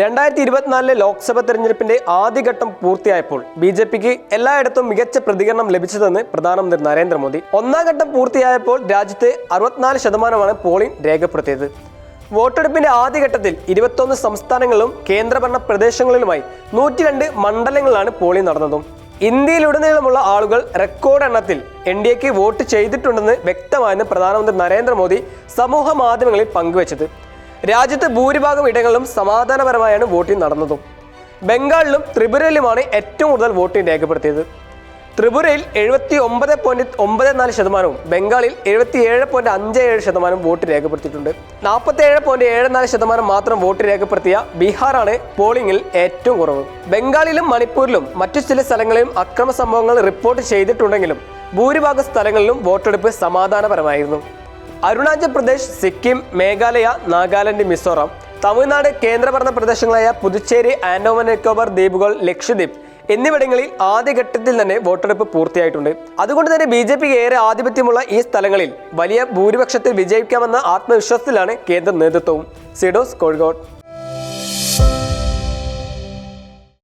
രണ്ടായിരത്തി ഇരുപത്തിനാലിലെ ലോക്സഭ തെരഞ്ഞെടുപ്പിന്റെ ആദ്യഘട്ടം പൂർത്തിയായപ്പോൾ ബി ജെ പിക്ക് എല്ലായിടത്തും മികച്ച പ്രതികരണം ലഭിച്ചതെന്ന് പ്രധാനമന്ത്രി നരേന്ദ്രമോദി. ഒന്നാം ഘട്ടം പൂർത്തിയായപ്പോൾ രാജ്യത്തെ അറുപത്തിനാല് ശതമാനമാണ് പോളിംഗ് രേഖപ്പെടുത്തിയത്. വോട്ടെടുപ്പിന്റെ ആദ്യഘട്ടത്തിൽ ഇരുപത്തൊന്ന് സംസ്ഥാനങ്ങളിലും കേന്ദ്രഭരണ പ്രദേശങ്ങളിലുമായി നൂറ്റിരണ്ട് മണ്ഡലങ്ങളിലാണ് പോളിംഗ് നടന്നതും. ഇന്ത്യയിലുടനീളമുള്ള ആളുകൾ റെക്കോർഡ് എണ്ണത്തിൽ എൻ ഡി എക്ക് വോട്ട് ചെയ്തിട്ടുണ്ടെന്ന് വ്യക്തമായെന്ന് പ്രധാനമന്ത്രി നരേന്ദ്രമോദി സമൂഹ മാധ്യമങ്ങളിൽ പങ്കുവച്ചത്. രാജ്യത്ത് ഭൂരിഭാഗം ഇടങ്ങളിലും സമാധാനപരമായാണ് വോട്ടിംഗ് നടന്നതും. ബംഗാളിലും ത്രിപുരയിലുമാണ് ഏറ്റവും കൂടുതൽ വോട്ടിംഗ് രേഖപ്പെടുത്തിയത്. ത്രിപുരയിൽ എഴുപത്തി ഒമ്പത് പോയിന്റ് ഒമ്പത് നാല് ശതമാനവും ബംഗാളിൽ എഴുപത്തി ഏഴ് പോയിന്റ് അഞ്ച് ഏഴ് ശതമാനം വോട്ട് രേഖപ്പെടുത്തിയിട്ടുണ്ട്. നാൽപ്പത്തി ഏഴ് പോയിന്റ് ഏഴ് നാല് ശതമാനം മാത്രം വോട്ട് രേഖപ്പെടുത്തിയ ബീഹാറാണ് പോളിംഗിൽ ഏറ്റവും കുറവ്. ബംഗാളിലും മണിപ്പൂരിലും മറ്റു ചില സ്ഥലങ്ങളിലും അക്രമ സംഭവങ്ങൾ റിപ്പോർട്ട് ചെയ്തിട്ടുണ്ടെങ്കിലും ഭൂരിഭാഗം സ്ഥലങ്ങളിലും വോട്ടെടുപ്പ് സമാധാനപരമായിരുന്നു. അരുണാചൽ പ്രദേശ് സിക്കിം മേഘാലയ നാഗാലാൻഡ് മിസോറാം തമിഴ്നാട് കേന്ദ്രഭരണ പ്രദേശങ്ങളായ പുതുച്ചേരി ആൻഡോമൻ നിക്കോബാർ ദ്വീപുകൾ ലക്ഷദ്വീപ് എന്നിവിടങ്ങളിൽ ആദ്യഘട്ടത്തിൽ തന്നെ വോട്ടെടുപ്പ് പൂർത്തിയായിട്ടുണ്ട്. അതുകൊണ്ട് തന്നെ ബി ജെ പിക്ക് ഏറെ ആധിപത്യമുള്ള ഈ സ്ഥലങ്ങളിൽ വലിയ ഭൂരിപക്ഷത്തിൽ വിജയിക്കാമെന്ന ആത്മവിശ്വാസത്തിലാണ് കേന്ദ്ര നേതൃത്വവും. സിഡോസ് കോഴിക്കോട്.